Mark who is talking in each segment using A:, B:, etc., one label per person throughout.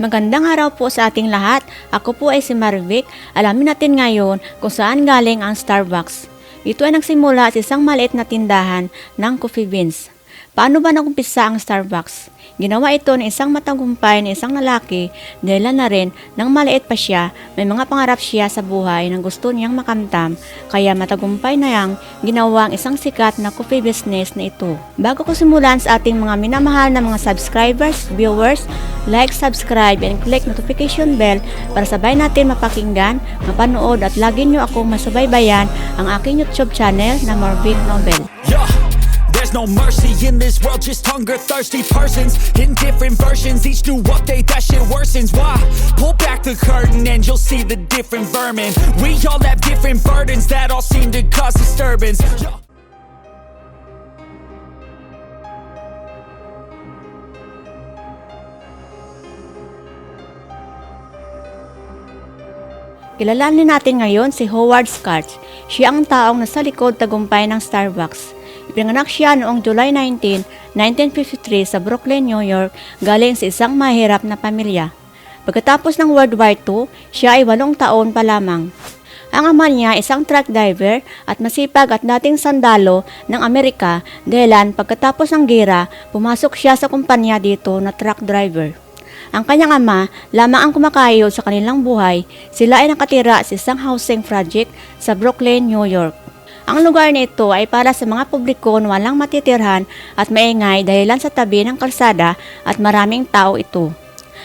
A: Magandang araw po sa ating lahat. Ako po ay si Marvic. Alamin natin ngayon kung saan galing ang Starbucks. Ito ay nagsimula sa isang maliit na tindahan ng coffee beans. Paano ba nagumpisa ang Starbucks? Ginawa ito ng isang matagumpay na isang lalaki dahil na rin nang maliit pa siya, may mga pangarap siya sa buhay na gusto niyang makamtam, kaya matagumpay na yang ginawa ang isang sikat na coffee business na ito. Bago ko simulan sa ating mga minamahal na mga subscribers, viewers, like, subscribe, and click notification bell para sabay natin mapakinggan, mapanood at lagi nyo akong masubaybayan ang aking YouTube channel na Marvic Novel.
B: Yeah. There's no mercy in this world, just hunger thirsty persons in different versions. Each new update, that shit worsens. Why? Pull back the curtain and you'll see the different vermin. We all have different burdens that all seem to cause disturbance.
A: Kilalanin natin ngayon si Howard Scratch. Siya ang taong nasa likod tagumpay ng Starbucks. Ipinanganak siya noong July 19, 1953 sa Brooklyn, New York, galing sa isang mahirap na pamilya. Pagkatapos ng World War II, siya ay walong taon pa lamang. Ang ama niya isang truck driver at masipag at dating sandalo ng Amerika dahilan pagkatapos ng gera, pumasok siya sa kumpanya dito na truck driver. Ang kanyang ama lamang ang kumakayod sa kanilang buhay, sila ay nakatira sa isang housing project sa Brooklyn, New York. Ang lugar na ito ay para sa mga publiko na walang matitirhan at maingay dahilan sa tabi ng kalsada at maraming tao ito.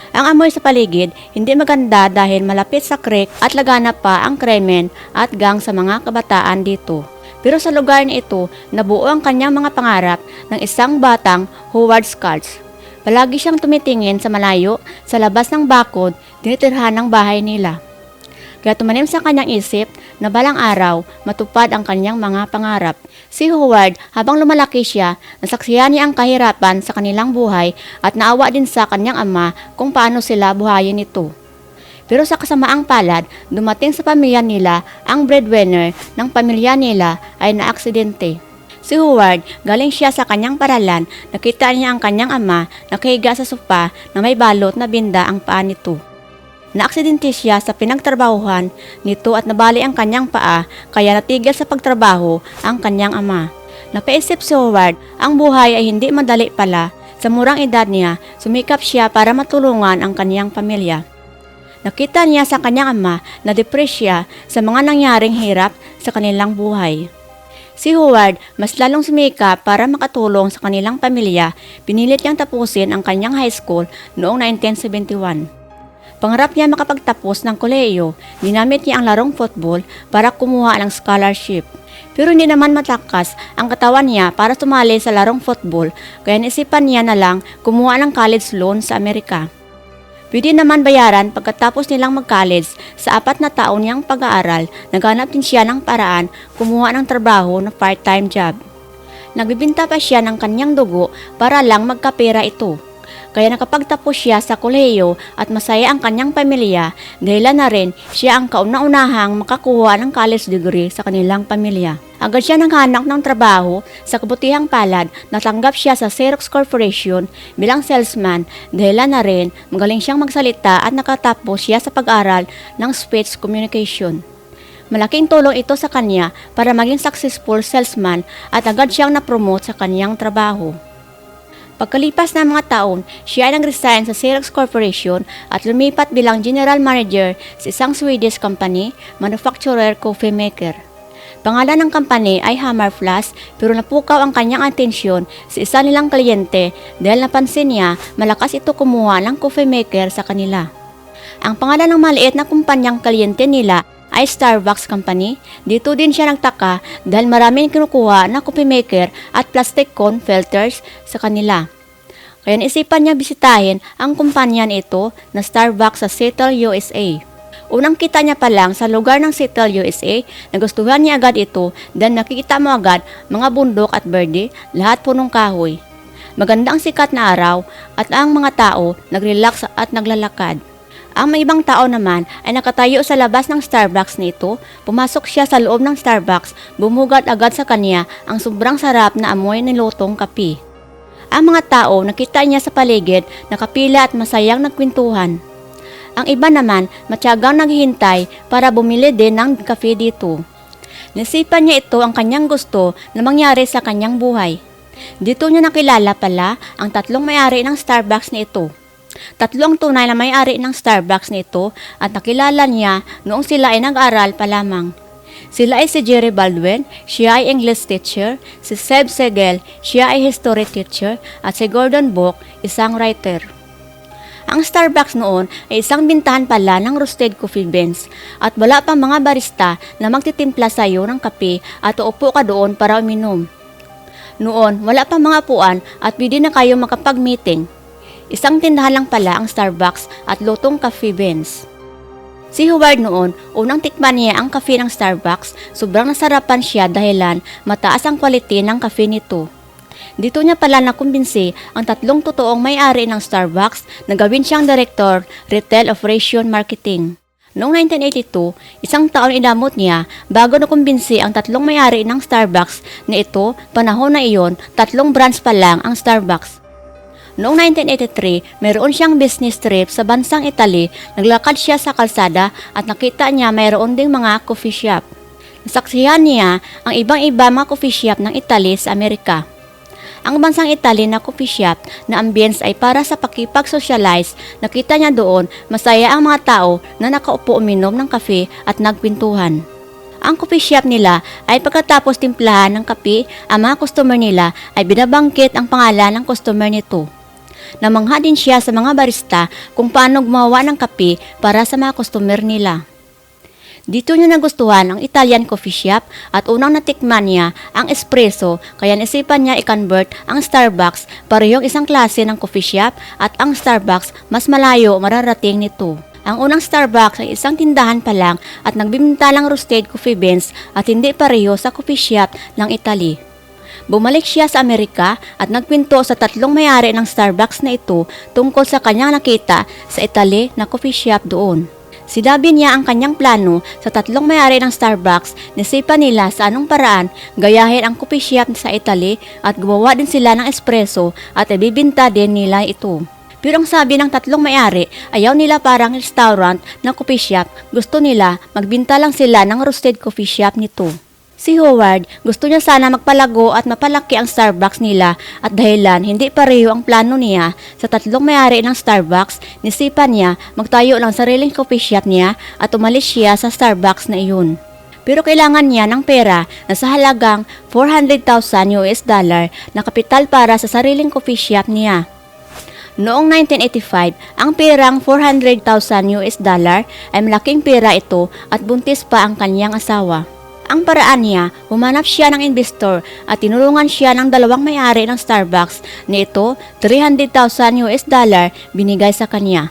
A: Ang amoy sa paligid hindi maganda dahil malapit sa creek at laganap pa ang kremen at gang sa mga kabataan dito. Pero sa lugar na ito, nabuo ang kanyang mga pangarap ng isang batang Howard Scratch. Palagi siyang tumitingin sa malayo, sa labas ng bakod, tinitirhan ng bahay nila. Kaya tumanim sa kanyang isip na balang araw matupad ang kanyang mga pangarap. Si Howard, habang lumalaki siya, nasaksiyan niya ang kahirapan sa kanilang buhay at naawa din sa kanyang ama kung paano sila buhayin ito. Pero sa kasamaang palad, dumating sa pamilya nila ang breadwinner ng pamilya nila ay naaksidente. Si Howard, galing siya sa kanyang paralan, nakita niya ang kanyang ama nakahiga sa sopa na may balot na binda ang paa nito. Naaksidente siya sa pinagtrabahuhan nito at nabali ang kanyang paa kaya natigil sa pagtrabaho ang kanyang ama. Napaisip si Howard, ang buhay ay hindi madali pala. Sa murang edad niya, sumikap siya para matulungan ang kanyang pamilya. Nakita niya sa kanyang ama na depressed siya sa mga nangyaring hirap sa kanilang buhay. Si Howard mas lalong sumikap para makatulong sa kanilang pamilya, pinilit niyang tapusin ang kanyang high school noong 1971. Pangarap niya makapagtapos ng koleyo, ginamit niya ang larong football para kumuha ng scholarship. Pero hindi naman matakas ang katawan niya para sumali sa larong football, kaya naisipan niya na lang kumuha ng college loan sa Amerika. Pwede naman bayaran pagkatapos nilang mag-college sa apat na taon niyang pag-aaral, naghanap din siya ng paraan kumuha ng trabaho na part-time job. Nagbibinta pa siya ng kanyang dugo para lang magkapera ito. Kaya nakapagtapos siya sa kolehiyo at masaya ang kanyang pamilya dahil na rin siya ang kauna-unahang makakuha ng college degree sa kanilang pamilya. Agad siya nanghanap ng trabaho sa kabutihang palad, natanggap siya sa Xerox Corporation bilang salesman dahil na rin magaling siyang magsalita at nakatapos siya sa pag-aral ng speech communication. Malaking tulong ito sa kanya para maging successful salesman at agad siyang na-promote sa kanyang trabaho. Pagkalipas ng mga taon, siya ay nag-resign sa Xerox Corporation at lumipat bilang general manager sa isang Swedish company, manufacturer coffee maker. Pangalan ng company ay Hammer Flask pero napukaw ang kanyang atensyon sa isa nilang kliyente dahil napansin niya malakas ito kumuha ng coffee maker sa kanila. Ang pangalan ng maliit na kumpanyang kliyente nila ay Starbucks Company. Dito din siya nagtaka dahil maraming kinukuha na coffee maker at plastic cone filters sa kanila. Kaya naisipan niya bisitahin ang kumpanya nito na Starbucks sa Seattle, USA. Unang kita niya pa lang sa lugar ng Seattle, USA, nagustuhan niya agad ito dahil nakikita mo agad mga bundok at berde, lahat punong kahoy. Maganda ang sikat na araw at ang mga tao nagrelax at naglalakad. Ang may ibang tao naman ay nakatayo sa labas ng Starbucks nito. Pumasok siya sa loob ng Starbucks, bumugat agad sa kanya ang sobrang sarap na amoy ng lutong kape. Ang mga tao nakita niya sa paligid, nakapila at masayang nagkwentuhan. Ang iba naman matyagang naghihintay para bumili din ng kafe dito. Nasipan niya ito ang kanyang gusto na mangyari sa kanyang buhay. Dito niya nakilala pala ang tatlong may-ari ng Starbucks na ito. Tatlo ang tunay na may-ari ng Starbucks na ito at nakilala niya noong sila ay nag-aral pa lamang. Sila ay si Jerry Baldwin, siya ay English teacher, si Seb Segel, siya ay history teacher, at si Gordon Book, isang writer. Ang Starbucks noon ay isang bintahan pala ng roasted coffee beans at wala pang mga barista na magtitimpla sa iyo ng kape at uupo ka doon para uminom. Noon, wala pang mga puan at pwede na kayo makapag-meeting. Isang tindahan lang pala ang Starbucks at lutong coffee beans. Si Howard noon, unang tikman niya ang kafe ng Starbucks, sobrang nasarapan siya dahilan mataas ang quality ng kafe nito. Dito niya pala nakumbinsi ang tatlong totoong may-ari ng Starbucks na gawin siyang Director, Retail Operation Marketing. Noong 1982, isang taon inamot niya bago nakumbinsi ang tatlong may-ari ng Starbucks na ito, panahon na iyon, tatlong branch pa lang ang Starbucks. Noong 1983, mayroon siyang business trip sa bansang Italy. Naglakad siya sa kalsada at nakita niya mayroon ding mga coffee shop. Nasaksihan niya ang ibang-iba mga coffee shop ng Italy sa Amerika. Ang bansang Italy na coffee shop na ambience ay para sa pakipag-socialize. Nakita niya doon masaya ang mga tao na nakaupo uminom ng kafe at nagpintuhan. Ang coffee shop nila ay pagkatapos timplahan ng kape, ang mga customer nila ay binabangkit ang pangalan ng customer nito. Namangha din siya sa mga barista kung paano gumawa ng kape para sa mga customer nila. Dito niya nagustuhan ang Italian coffee shop at unang natikman niya ang espresso kaya naisipan niya i-convert ang Starbucks parehong isang klase ng coffee shop at ang Starbucks mas malayo mararating nito. Ang unang Starbucks ay isang tindahan pa lang at nagbibinta lang roasted coffee beans at hindi pareho sa coffee shop ng Italy. Bumalik siya sa Amerika at nagpinto sa tatlong may-ari ng Starbucks na ito tungkol sa kanyang nakita sa Italy na coffee shop doon. Sinabi niya ang kanyang plano sa tatlong may-ari ng Starbucks, nisipan nila sa anong paraan gayahin ang coffee shop sa Italy at gumawa din sila ng espresso at ibibinta din nila ito. Pero ang sabi ng tatlong may-ari, ayaw nila parang restaurant na coffee shop, gusto nila magbinta lang sila ng roasted coffee shop nito. Si Howard, gusto niya sana magpalago at mapalaki ang Starbucks nila at dahilan hindi pareho ang plano niya sa tatlong may-ari ng Starbucks, nisipan niya magtayo ng sariling coffee shop niya at umalis siya sa Starbucks na iyon. Pero kailangan niya ng pera na sa halagang 400,000 US dollar na kapital para sa sariling coffee shop niya. Noong 1985, ang perang 400,000 US dollar ay malaking pera ito at buntis pa ang kanyang asawa. Ang paraan niya, humanap siya ng investor at tinulungan siya ng dalawang may-ari ng Starbucks na ito 300,000 US dollar binigay sa kanya.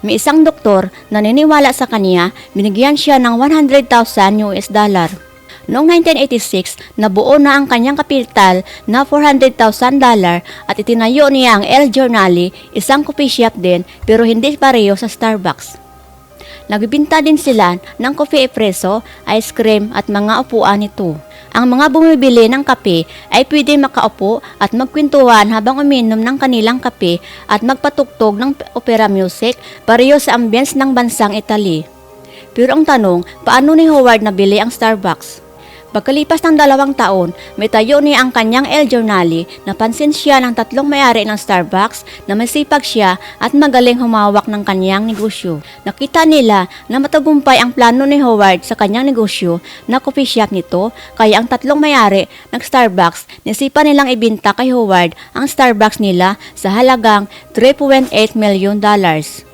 A: May isang doktor na naniniwala sa kanya, binigyan siya ng 100,000 US dollar. Noong 1986, nabuo na ang kanyang kapital na 400,000 dollar at itinayo niya ang El Giornale, isang coffee shop din pero hindi pareho sa Starbucks. Nagbibinta din sila ng coffee espresso, ice cream at mga upuan nito. Ang mga bumibili ng kape ay pwede makaupo at magkwentuhan habang uminom ng kanilang kape at magpatugtog ng opera music pareho sa ambience ng bansang Italy. Pero ang tanong, paano ni Howard nabili ang Starbucks? Pagkalipas ng dalawang taon, may tayo niya ang kanyang El Giornale, napansin siya ng tatlong may-ari ng Starbucks na masipag siya at magaling humawak ng kanyang negosyo. Nakita nila na matagumpay ang plano ni Howard sa kanyang negosyo na coffee shop nito, kaya ang tatlong may-ari ng Starbucks nisipan nilang ibinta kay Howard ang Starbucks nila sa halagang 3.8 million dollars.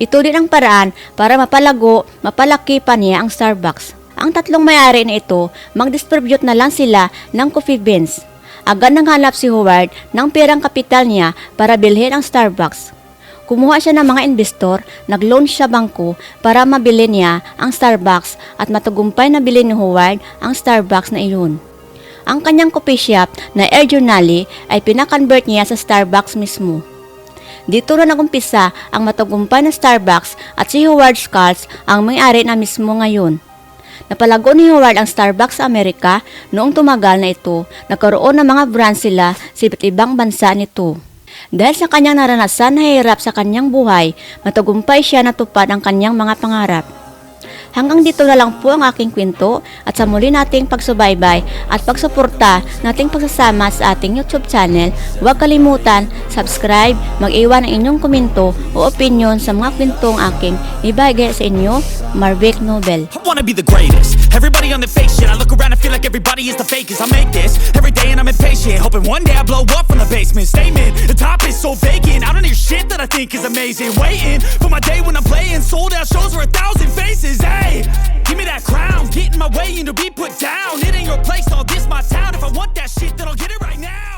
A: Ito din ang paraan para mapalago, mapalaki pa niya ang Starbucks. Ang tatlong may-ari na ito, mag-distribute na lang sila ng coffee beans. Agad nang hanap si Howard ng perang kapital niya para bilhin ang Starbucks. Kumuha siya ng mga investor, nag-loan siya bangko para mabili niya ang Starbucks at matagumpay na bilhin ni Howard ang Starbucks na iyon. Ang kanyang coffee shop na Air Journal ay pinakonvert niya sa Starbucks mismo. Dito na nagumpisa ang matagumpay na Starbucks at si Howard Schultz ang may-ari na mismo ngayon. Napalago ni Howard ang Starbucks sa Amerika noong tumagal na ito. Nagkaroon ng mga brand sila sa iba't ibang bansa nito. Dahil sa kanyang naranasan na hirap sa kanyang buhay, matagumpay siya natupad ang kanyang mga pangarap. Hanggang dito na lang po ang aking kwento at sa muli nating pagsubaybay at pagsuporta nating pagsasama sa ating YouTube channel, huwag kalimutan, subscribe, mag-iwan ng inyong komento o opinion sa mga kwentong aking ibigay sa inyo, Marvick Nobel.
B: I wanna be the greatest. Everybody on the fake shit. I look around and feel like everybody is the fakest. I make this every day and I'm shit. Hoping one day I blow up from the basement. Statement, the top is so vacant. I don't hear shit that I think is amazing. Waiting for my day when I'm playing. Sold out shows for a thousand faces. Hey, give me that crown. Get in my way and to be put down. It ain't your place, all this my town. If I want that shit, then I'll get it right now.